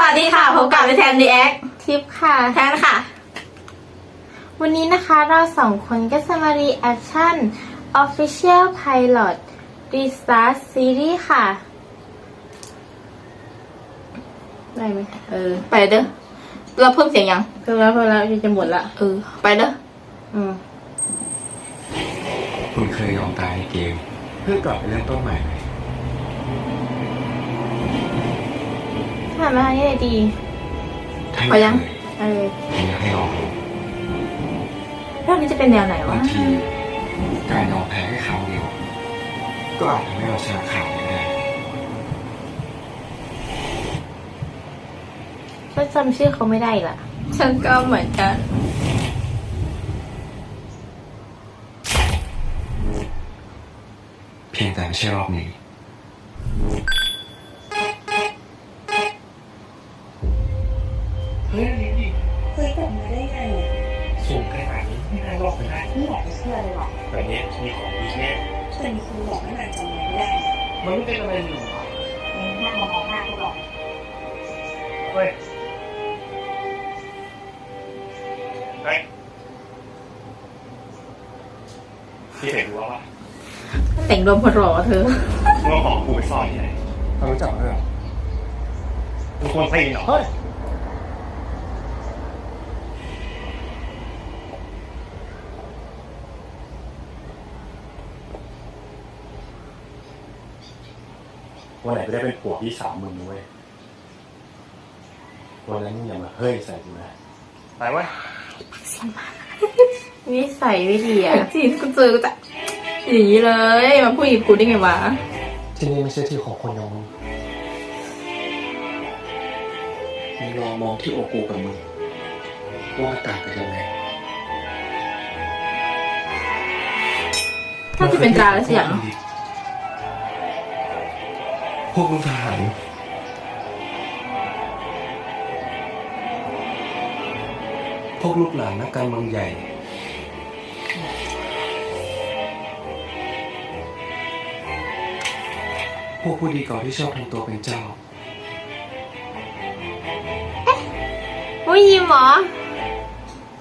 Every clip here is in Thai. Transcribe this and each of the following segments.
วัสดีค่ะพบกับพี่แทนดีแอคทิปค่ะ แทนค่ะ วันนี้นะคะเราสองคนก็จะมารีแอคชั่น Official Pilot Restart Series ค่ะ ได้ไหมเออ ไปเด้อ เราเพิ่มเสียงยังเพิ่มแล้วเพิ่มแล้วจะหมดละ เออ ไปเด้อ อืม คุณเคยยอมตายในเกม เพื่อกลับไปเริ่มต้นใหม่ไหม ถามมาทางนี้เลยดีถ้าไปยังเคยเออผมอยากให้ลองดูเรื่องนี้จะเป็นแนวไหนวะ บางทีการยอมแพ้แค่ครั้งเดียว ก็อาจทำให้เราชนะขาดก็ได้ก็จำชื่อเขาไม่ได้อีกละฉันก็เหมือนกัน เพียงแต่ไม่ใช่รอบนี้ แต่งรวมพอรอเธอเมื่อของกูไปซ่อนที่ไหนเรารู้จักเรื่องมึงควรตีนเหรอเฮ้ยวันไหนจะได้เป็นผัวพี่สาวมึงนะเว้ยวันนั้นมึงอย่ามาเฮ้ยใส่กูนะไปเว้ย นิสัยไม่ดีอะที่กูเจอกูจะ อย่างนี้เลยมาพูดกับกูได้ไงวะ ที่นี่ไม่ใช่ที่ของคนอย่างมึงมึงลองมองที่โอกูกับมึงว่าต่างกันยังไงถ้าจะเป็นตราแล้วเสียง พวกมึงทหารพวกลูกหลานนักการเมืองใหญ่ พวกผู้ดีก่อที่ชอบทำตัวเป็นเจ้า อุ้ยยิ้มเหรอ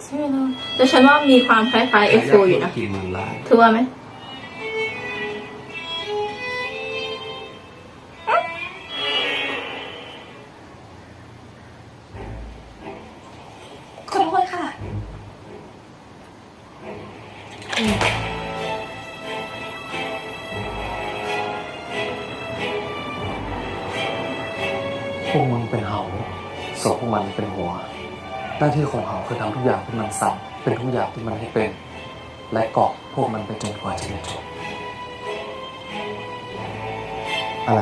ใช่ไหมล่ะแต่ฉันว่ามีความคล้ายๆเอฟโฟอยู่นะ กินหมื่นล้านเธอว่าไหม ส่วนพวกมันเป็นหัว หน้าที่ของเหาคือทำทุกอย่างที่มันสั่งเป็นทุกอย่างที่มันให้เป็น และเกาะพวกมันไปจนกว่าจะเรียนจบอะไร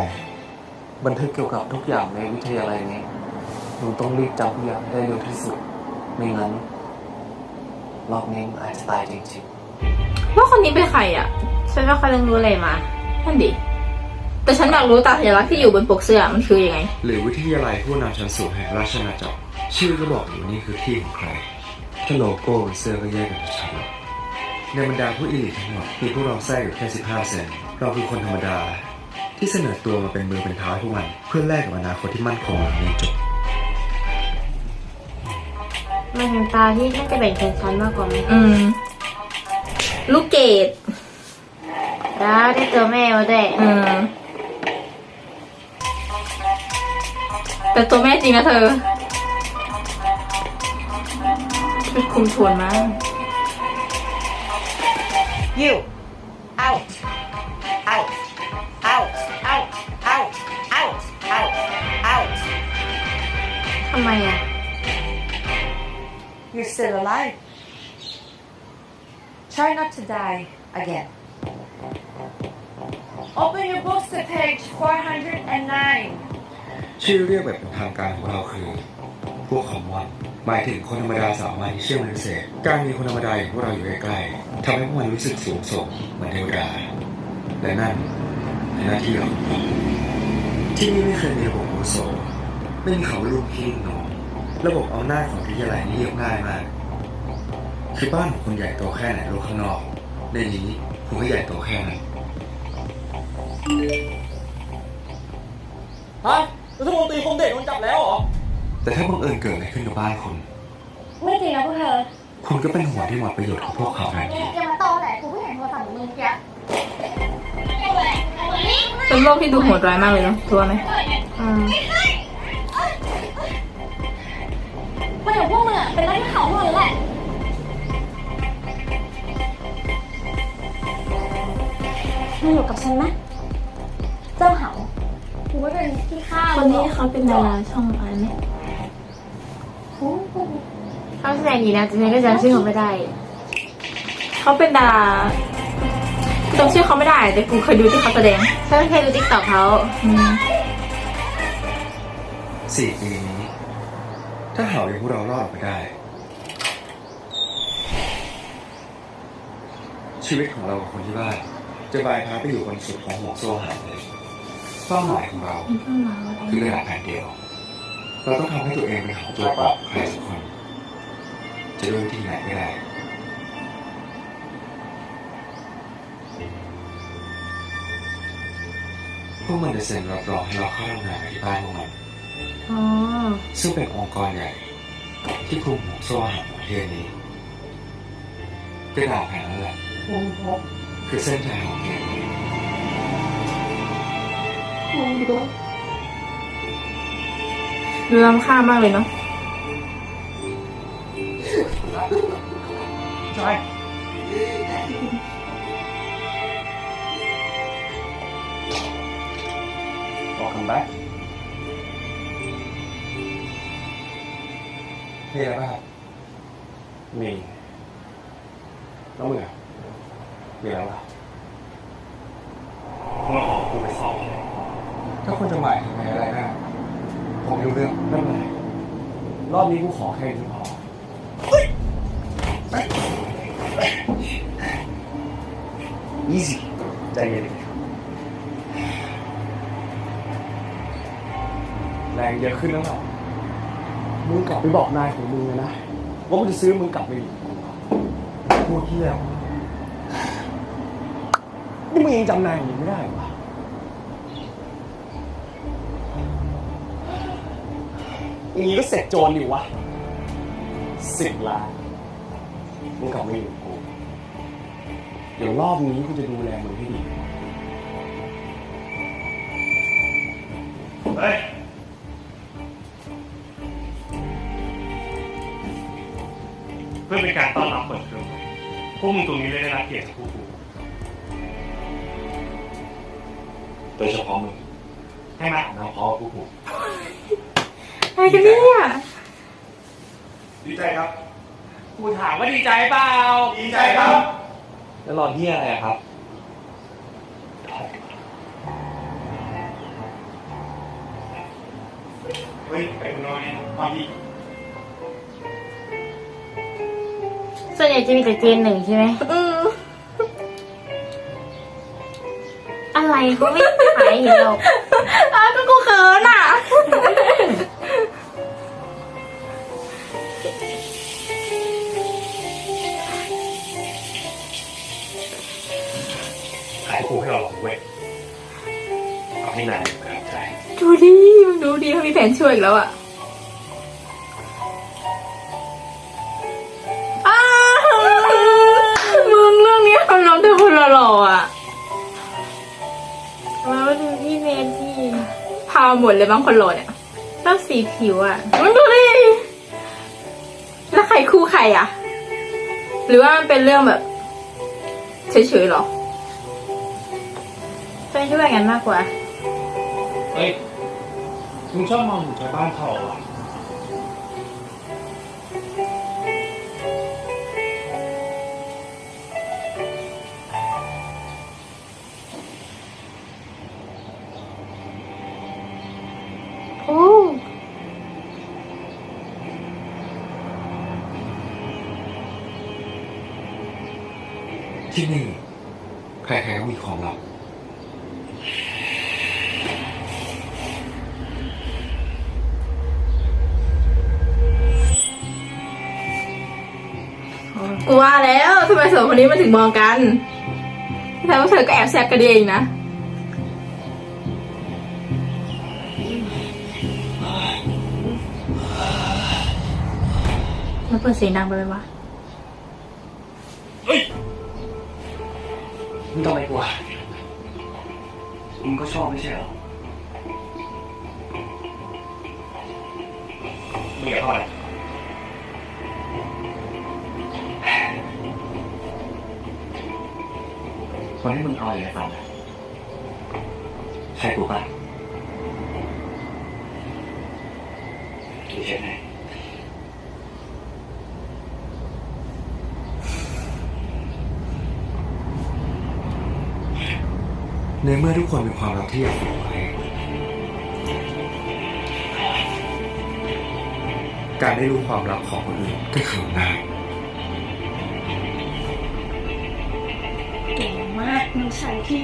บันทึกเกี่ยวกับทุกอย่างในวิทยาลัยนี้มึงต้องรีบจำทุกอย่างให้ได้เร็วที่สุด ไม่งั้น รอบนี้มึงอาจจะตายจริงว่าคนนี้เป็นใครอะฉันว่าเขาเรื่องรู้อะไรมาท่านดิ แต่ฉันอยากรู้ตาสัญลักษณ์ที่อยู่บนปกเสื้อมันคือยังไงๆหรือวิทยาลัยผู้นำชั้นสูงแห่งราชอาณาจักรชื่อก็บอกอยู่นี่คือที่ของใครแค่โลโก้บนเสื้อก็แยกกันชัดๆแล้วในบรรดาผู้อิลิททั้งหมดมีพวกเราแทรกอยู่แค่15เซนเราคือคนธรรมดา ที่เสนอตัวมาเป็นมือเป็นเท้าให้พวกมันเพื่อแลกกับอนาคตที่มั่นคงหลังเรียนจบมันเป็นตาที่น่าจะแบ่งชนชั้นมากกว่าไหมอืม ลูกเกดแล้วได้เจอแม่มาด้วย อืม แต่ตัวแม่จริงนะเธอชุดคุมโทนมาก You out out out out out out out out ทำไมอ่ะ You're still alive Try not to die again Open your books to page 409 ชื่อเรียกแบบเป็นทางการของเราคือพวกของวันหมายถึงคนธรรมดาสามัญที่เชื่อมันเศษการมีคนธรรมดาอย่างพวกเราอยู่ใกล้ๆทำให้พวกมันรู้สึกสูงส่งเหมือนเทวดาและนั่นหน้าที่เราที่นี่ไม่เคยมีระบบอโสไม่มีเขาลูกพี่น้องระบบเอาหน้าของวิทยาลัยนี่เรียบง่ายมาก คือบ้านของคุณใหญ่โตแค่ไหนโลกข้างนอกในนี้คุณก็ใหญ่โตแค่นั้นฮะ รัฐมนตรีคงเด็กโดนจับแล้วเหรอ แต่ถ้าบังเอิญเกิดอะไรขึ้นกับบ้านคุณ ไม่จริงนะพวกเธอคุณก็เป็นหัวที่หมดประโยชน์ของพวกเขาทันทีอย่ามาตอแหลกูเพิ่งเห็นโทรศัพท์ของมึงเมื่อกี้เป็นโลกที่ดูโหดร้ายมากเลยเนาะทัวร์ไหมอืมมันอย่างพวกมึงอะเป็นหน้าที่เขาหมดเลยแหละมึงอยู่กับฉันนะเจ้าเหา กูไม่เป็นที่ข้าคนนี้เขาเป็นดาราช่องอะไรไหมเขาแสดงดีนะแต่ฉันก็จำชื่อเขาไม่ได้ เขาเป็นดาราจำชื่อเขาไม่ได้ แต่กูเคยดูที่เขาแสดงฉันไม่เคยดูติ๊กต็อกเขาอืมสี่ปีนี้ ถ้าหาอย่างพวกเรารอดออกมาได้ ชีวิตของเรากับคนที่บ้านจะบายพาไปอยู่บนสุดของห่วงโซ่หางเลย เป้าหมายของเรามีเรื่องราวอะไรคือกระดาษแผ่นเดียว เราต้องทำให้ตัวเองเป็นของตัวเปล่าใครสักคน จะด้วยวิธีไหนก็ได้พวกมันจะเซ็นรับรองให้เราเข้าทำงานที่บ้านพวกมันอ๋อซึ่งเป็นองค์กรใหญ่ ที่คลุมหัวโซ่อาหารของประเทศนี้กระดาษแผ่นนั้นแหละคือเส้นทางของเกมนี้ ดูล้ำค่ามากเลยเนาะใช่ Welcome back มีอะไรบ้างมีแล้วมึงอะมีอะไรวะมึงมาขอกูไปสอบ ถ้าคุณจะหมายถึงอะไรนะ ผมรู้เรื่องไม่เป็นไรรอบนี้กูขอแค่นี้พอยี่สิใจเย็นแรงเยอะขึ้นแล้วเหรอมึงกลับไปบอกนายของมึงเลยนะ ว่ากูจะซื้อมึงกลับไปอยู่กับกูพูดที่แล้วนี่มึงยังจำนายของมึงไม่ได้หรอ อย่างนี้ก็เสร็จโจรอยู่วะสิบล้านมึงกลับมาอยู่กับกูเดี๋ยวรอบนี้กูจะดูแลมึงให้ดีเฮ้ยเพื่อเป็นการต้อนรับเปิดเทอมพวกมึงตรงนี้เลยได้รับเกียรติจากพวกกูโดยเฉพาะมึงให้มาหาน้องพ่อพวกกูอะไร กันเนี่ยดีใจครับ กูถามว่าดีใจเปล่า ดีใจครับ แล้วรอที่อะไรอะครับ เฮ้ยไปมึงนอนมาดีส่วนใหญ่จะมีแต่เจนหนึ่งใช่ไหม อืมอะไรเขาไม่ขายเห็นหรอก อ้าวก็กูเขินอะ มึงดูดิเขามีแผนช่วยอีกแล้วอะอ้าวมึงเรื่องนี้เขาน้องเธอคนหล่อๆอะมาดูพี่เมนที่พาหมดเลยบ้างคนหล่อเนี่ยชอบสีผิวอะมึงดูดิแล้วใครคู่ใครอะ หรือว่ามันเป็นเรื่องแบบเฉยๆหรอฉันคิดว่าอย่างนั้นมากกว่า เฮ้ย มึงชอบมองหมู่ชาวบ้านเขาเหรอโอ้ที่นี่ใกูว่าแล้วทำไมสองคนนี้มันถึงมองกันแต่ว่าเธอก็แอบแซบกันเองนะมันเปิดเสียงดังไปไหมวะมึงทำไมกลัวมึงก็ชอบไม่ใช่เหรอมึงอย่าเข้ามา คนที่มึงเอาอะไรฟังอะใช่กูปะดูใช่ไหมในเมื่อทุกคนมีความรักที่อยากฝากไว้การได้รู้ความลับของคนอื่นก็คือง่าย มากน้องชายพี่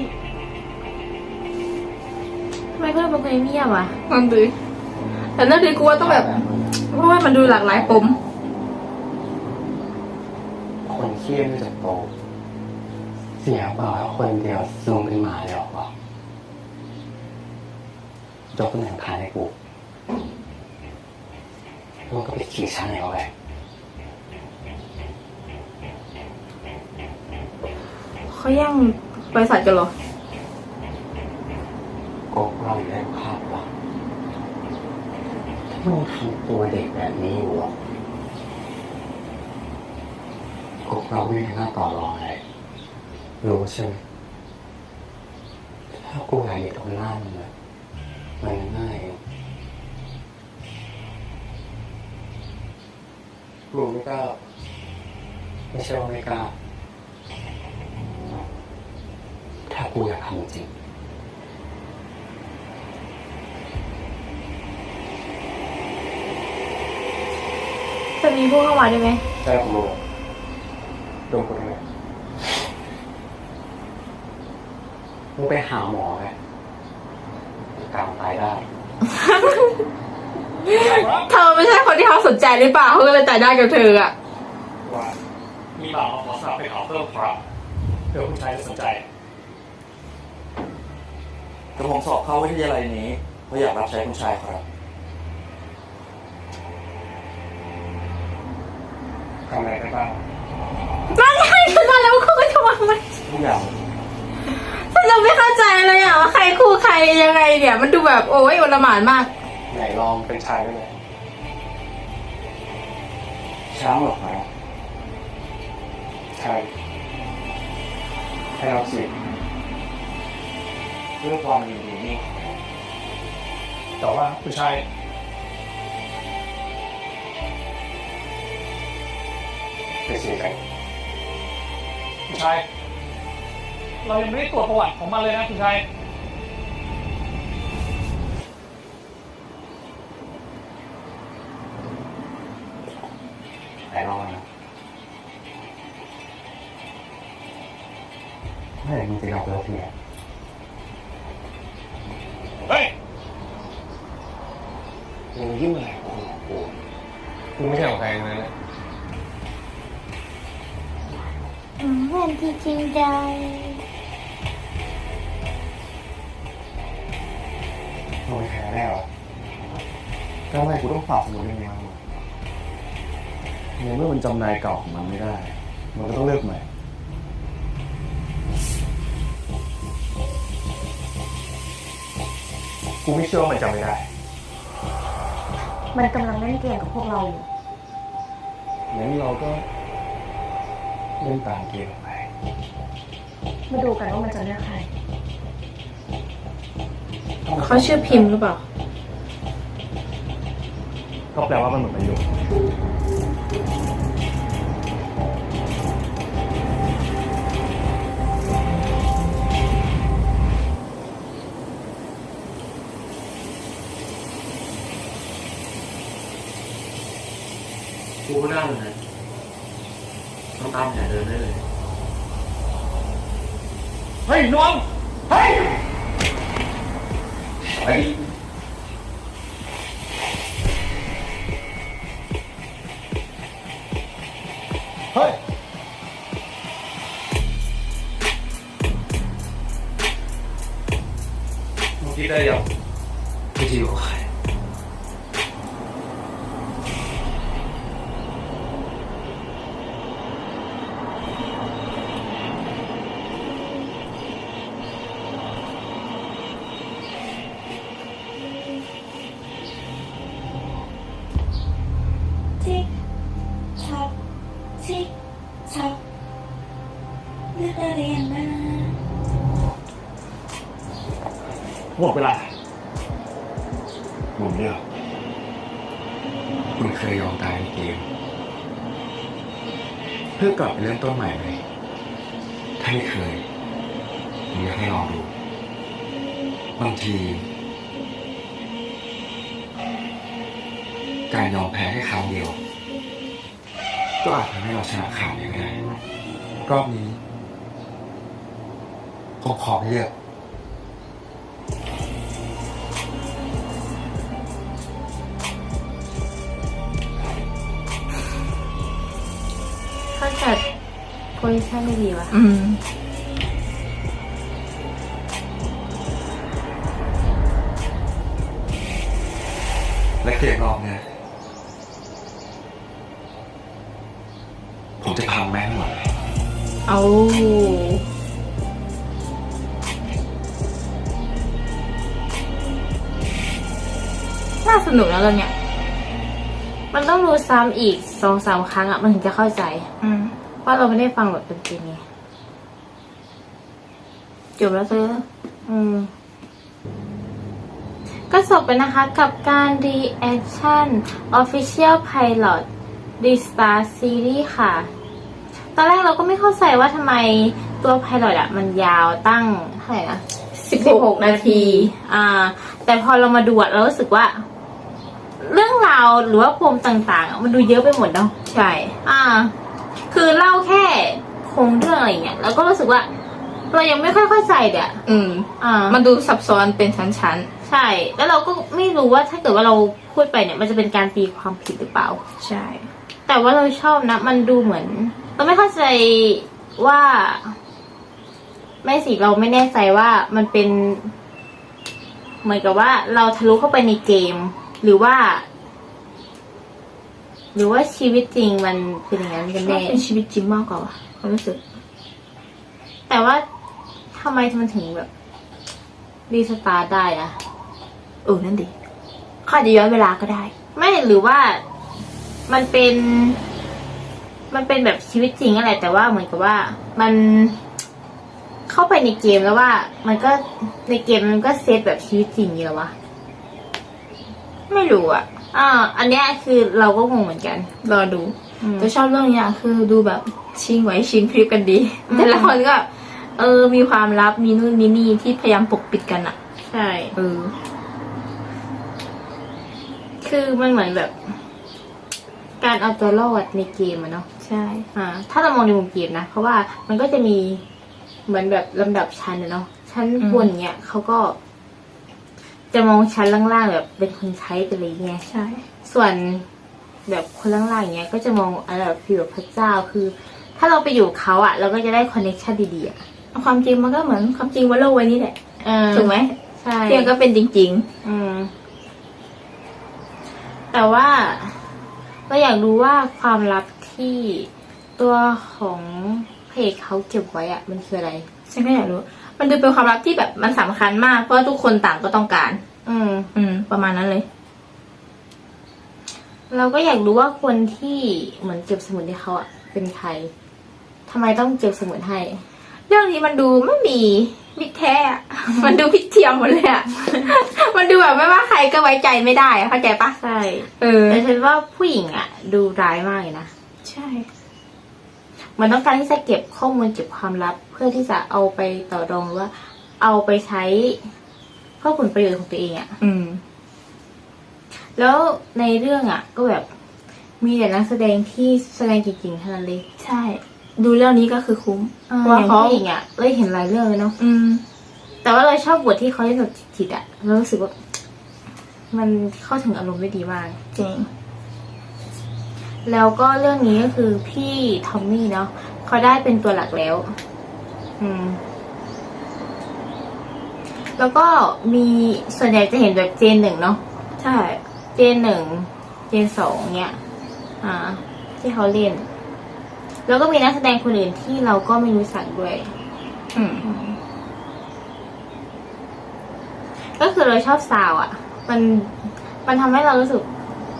ทำไมเพื่อนเป็นคนเงียบอะนั่นดิแต่นั่นดิกูว่าต้องแบบ เพราะว่ามันดูหลากหลายปม คนเครียดไม่จะโตเสียเปล่าแล้วคนเดียวซูมเป็นหมาเลยหรอวะยกตำแหน่งขายให้กูมันก็ไปขี่ช้างไหนเอาไว้เขาแย่ง บริษัทกันเหรอ โกกเราอยู่ได้ภาพวะถ้ามึงทำตัวเด็กแบบนี้อยู่อะโกกเราไม่มีหน้าต่อรองเลยรู้ใช่ไหมถ้ากูอยากอยู่ตรงหน้ามันเลยมันง่ายเองกูไม่กล้าไม่ใช่ว่าไม่กล้า ถ้ากูอยากทำจริงจะมีผู้เข้ามาได้ไหมใช่ผมรู้ดมกูทำไมมึงไปหาหมอไงกลางตายได้ เธอไม่ใช่คนที่เขาสนใจหรือเปล่าเขาก็เลยจ่ายได้กับเธออะว่ามีบ่าวมาขอสมัครเป็นออฟเฟอร์ครับเผื่อคุณชายจะสนใจ แต่ผมสอบเข้าวิทยาลัยนี้เพราะอยากรับใช้คุณชายครับ ทำอะไรได้บ้างนั่นไงฉันมาแล้วเขาก็จะมาไหมทุกอย่างฉันยังไม่เข้าใจเลยอะว่าใครคู่ใครยังไงเนี่ย มันดูแบบโอ้ยโอลหมานมาก ไหนลองเป็นชายได้ไหมช้างหรอกครับชายให้เราสิ เรื่องความยินดีนี่แต่ว่าคุณชายไปสิกันคุณชาย เรายังไม่ได้ตรวจประวัติของมันเลยนะคุณชายไหนลองนะเมื่อไหร่มึงจะยอมเลิกเนี่ย เฮ้ย มึง ยิ่งอะไรกูกูกูไม่ใช่ของใครทั้งนั้นแหละอืมแหวนที่จริงใจมึงไปแพ้แน่หรอแล้วทำไมกูต้องฝากสมุดเรื่องนี้มาในเมื่อมันจำนายเก่าของมันไม่ได้ มันก็ต้องเลือกใหม่ กูไม่เชื่อว่ามันจำไม่ได้ มันกำลังเล่นเกมกับพวกเราอยู่งั้นเราก็เล่นตามเกมไป มาดูกันว่ามันจะเลือกใครเขาชื่อพิมพ์หรือเปล่า ก็แปลว่ามันหมดประโย ชน์กูก็ได้เลยนะต้องตามแผนเดินได้เลยเฮ้ยน้องเฮ้ยไอ้เฮ้ยมึงคิดได้ยัง หมดเวลาผมเลือกคุณเคยยอมตายในเกม เพื่อกลับไปเริ่มต้นใหม่ไหมถ้าไม่เคยผมอยากให้ลองดูบางที การยอมแพ้แค่ครั้งเดียว ก็อาจทำให้เราชนะขาดก็ได้รอบนี้ผมขอเลือก โพซิชันได้ดีว่ะ อืม และเกมรอบเนี่ย ผมจะพังแม่งหมดเลยเอาน่าสนุกนะเรื่องเนี้ย มันต้องดูซ้ำอีกสองสามครั้งอะมันถึงจะเข้าใจ อืมเพ ราะเราไม่ได้ฟังแบบเป็นจริงไงจบแล้วเธออืม ก็จบไปนะคะกับการ reaction official pilot The Star Series ค่ะ ตอนแรกเราก็ไม่เข้าใจว่าทำไมตัว pilot อะมันยาวตั้งเท่าไหร่นะสิบหกนาที อ่า แต่พอเรามาดูอะเรารู้สึกว่า เรื่องราวหรือว่าปมต่างๆอะมันดูเยอะไปหมดเนาะใช่ อ่า คือเล่าแค่โครงเรื่องอะไรเงี้ยแล้วก็รู้สึกว่า เรายังไม่ค่อยเข้าใจเดี๋ยอืม อ่ามันดูซับซ้อนเป็นชั้นใช่ แล้วเราก็ไม่รู้ว่าถ้าเกิดว่าเราพูดไปเนี่ย มันจะเป็นการตีความผิดหรือเปล่า ๆ ใช่ แต่ว่าเราชอบนะ มันดูเหมือน เราไม่เข้าใจว่าไม่สิเราไม่แน่ใจว่ามันเป็น เหมือนกับว่าเราทะลุเข้าไปในเกม หรือว่า หรือว่าชีวิตจริงมันเป็นอย่างนั้นกันน่าแน่เป็นชีวิตจริงมากกว่าว่ะความรู้สึก แต่ว่าทำไมมันถึงแบบรีสตาร์ทได้อะเออนั่นดิเขาอาจจะย้อนเวลาก็ได้ ไม่หรือว่ามันเป็น มันเป็นแบบชีวิตจริงอะไรแต่ว่าเหมือนกับว่ามันเข้าไปในเกมแล้วว่า มันก็ในเกมมันก็เซตแบบชีวิตจริงนี่หรอวะไม่รู้อะ อ่าอันเนี้ยคือเราก็งงเหมือนกัน รอดูอืมแต่ชอบเรื่องเนี้ยคือดูแบบชิงไหวชิงพริบกันดีอืมแต่ละคนก็ เออ มีความลับมีนู่นมีนี่ที่พยายามปกปิดกันอะใช่เออ คือมันเหมือนแบบ การเอาตัวรอดในเกมอะเนาะใช่ อ่า ถ้าเรามองในมุมเกมนะเพราะว่ามันก็จะมีเหมือนแบบลำดับชั้นอะเนาะชั้นบนเนี้ยเขาก็ จะมองชั้นล่างๆแบบเป็นคนใช้ไปเลยไงใช่ ส่วนแบบคนล่างๆเนี้ยก็จะมองอะไรแบบฟีลแบบพระเจ้าคือ ถ้าเราไปอยู่กับเขาอะเราก็จะได้คอนเนคชั่นดีๆอะความจริงมันก็เหมือนความจริงว่าโลกใบนี้แหละเออถูกไหมใช่เพียงก็เป็นจริง อืม แต่ว่าเราอยากรู้ว่าความลับที่ตัวของเพจเขาเก็บไว้อะมันคืออะไรๆ ฉันก็อยากรู้ มันดูเป็นความลับที่แบบมันสำคัญมาก เพราะว่าทุกคนต่างก็ต้องการ อืม อืม ประมาณนั้นเลย เราก็อยากรู้ว่าคนที่เหมือนเก็บสมุดให้เขาอะเป็นใครทำไมต้องเก็บสมุดให้ เรื่องนี้มันดูไม่มีมิตรแท้อะมันดูพิดเทียมหมดเลยอะมันดูแบบไม่ว่าใครก็ไว้ใจไม่ได้อะเข้าใจปะใช่ เออ แต่ฉันว่าผู้หญิงอะดูร้ายมากเลยนะ ใช่ มันต้องการที่จะเก็บข้อมูลเก็บความลับ เพื่อที่จะเอาไปต่อรองหรือว่า เอาไปใช้เพื่อผลประโยชน์ของตัวเองอะอืม แล้วในเรื่องอะก็แบบมีแต่นักแสดงที่แสดงจริงๆเท่านั้นเลย ใช่ ดูเรื่องนี้ก็คือคุ้มเพราะว่าอย่างเขาผู้หญิงอะเลยเห็นหลายเรื่องเลยเนาะอืม แต่ว่าเราชอบบทที่เขาเล่นแบบจิตๆอะเรารู้สึกว่า มันเข้าถึงอารมณ์ได้ดีมากจริง แล้วก็เรื่องนี้ก็คือพี่ทอมมี่เนาะเขาได้เป็นตัวหลักแล้ว อืม แล้วก็มีส่วนใหญ่จะเห็นแบบเจนหนึ่งเนาะใช่ เจนหนึ่งเจนสองเนี้ยอ่า ที่เขาเล่น แล้วก็มีนักแสดงคนอื่นที่เราก็ไม่รู้จักด้วย อืม ก็คือเราชอบซาวอะ่ะ มันมันทำให้เรารู้สึก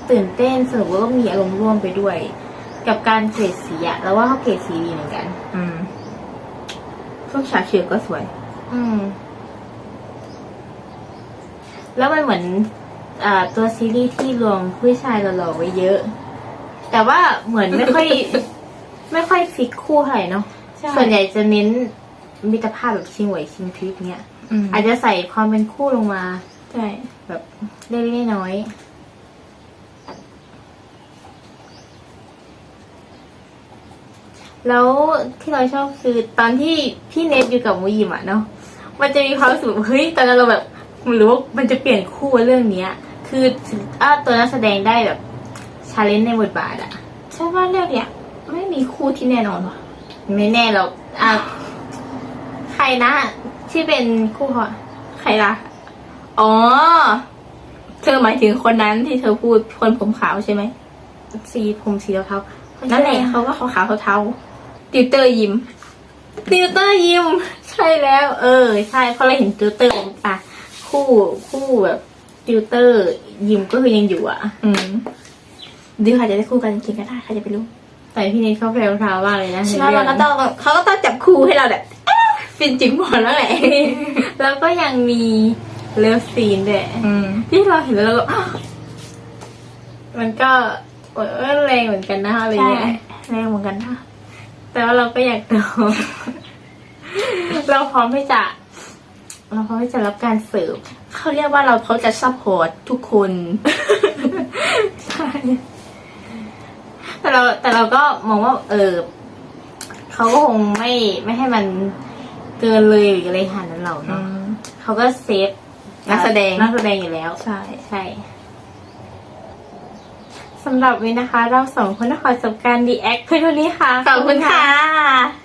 ตื่นเต้นสนุกแล้วก็มีอารมณ์ร่วมไปด้วย กับการเกรดสีอะแล้วว่าเขาเกรดสีดีเหมือนกัน อืมพวกฉากเฉียก็สวย อืม แล้วมันเหมือนอ่าตัวซีรีส์ที่รวมผู้ชายหล่อๆไว้เยอะ แต่ว่าเหมือนไม่ค่อย ไม่ค่อยฟิกคู่เท่าไหร่เนาะใช่ ส่วนใหญ่จะเน้นมิตรภาพแบบชิงไหวชิงพริบเนี้ยอืมอาจจะใส่ความเป็นคู่ลงมา ใช่ แบบเล็กๆน้อยๆ แล้วที่เราชอบคือตอนที่พี่เนทอยู่กับมูยิมอะเนาะมันจะมีความรู้สึกแบบเฮ้ยตอนนั้นเราแบบหรือว่ามันจะเปลี่ยนคู่เรื่องเนี้ย คืออ้าตัวนักแสดงได้แบบชาเลนจ์ในบทบาทอะใช่ว่าเรื่องเนี้ยไม่มีคู่ที่แน่นอนว่ะไม่แน่หรอกอะใครนะ ที่เป็นคู่เขาอะใครล่ะอ๋อ เธอหมายถึงคนนั้นที่เธอพูดคนผมขาวใช่ไหมสีผมสีเทาๆนั่นแหละเขาก็ขาวขาวๆเทาๆ ติวเตอร์ยิ้มติวเตอร์ยิมใช่แล้ว เออ ใช่เพราะเราเห็นติวเตอร์อะคู่คู่แบบติวเตอร์ยิมก็คือยังอยู่อะ อืมดิวอาจจะได้คู่กันจริงๆก็ได้ใครจะไปรู้แต่พี่เนทเขาแพรวพราวมากเลยนะใช่ในไหมเรื่มันก็ต้องเขาก็ต้องจับคู่ให้เราแบบเอ๊ะฟินจิ๋มหมดแล้วแหละแล้วก็ยังมีเลิฟซีนด้วยอืมที่เราเห็นแล้วเราก็อ้าวมันก็เออแรงเหมือนกันนะอะไรใช่เงี้ยแรงเหมือนกันนะ แต่ว่าเราก็อยากดูเราพร้อมที่จะ เราพร้อมที่จะรับการเสิร์ฟเขาเรียกว่าเราเขาจะซัพพอร์ตทุกคนใช่แต่เราแต่เราก็มองว่า เออเขาก็คงไม่ไม่ให้มันเกินเลยหรืออะไรขนาดนั้นเราอืเนาะมเขาก็เซฟนักแสดงนักแสดงอยู่แล้ว ใช่ใช่ สำหรับวันนี้นะคะ เราสองคนต้องขอจบการดีแอคเพื่อนคนนี้ค่ะ ขอบคุณค่ะ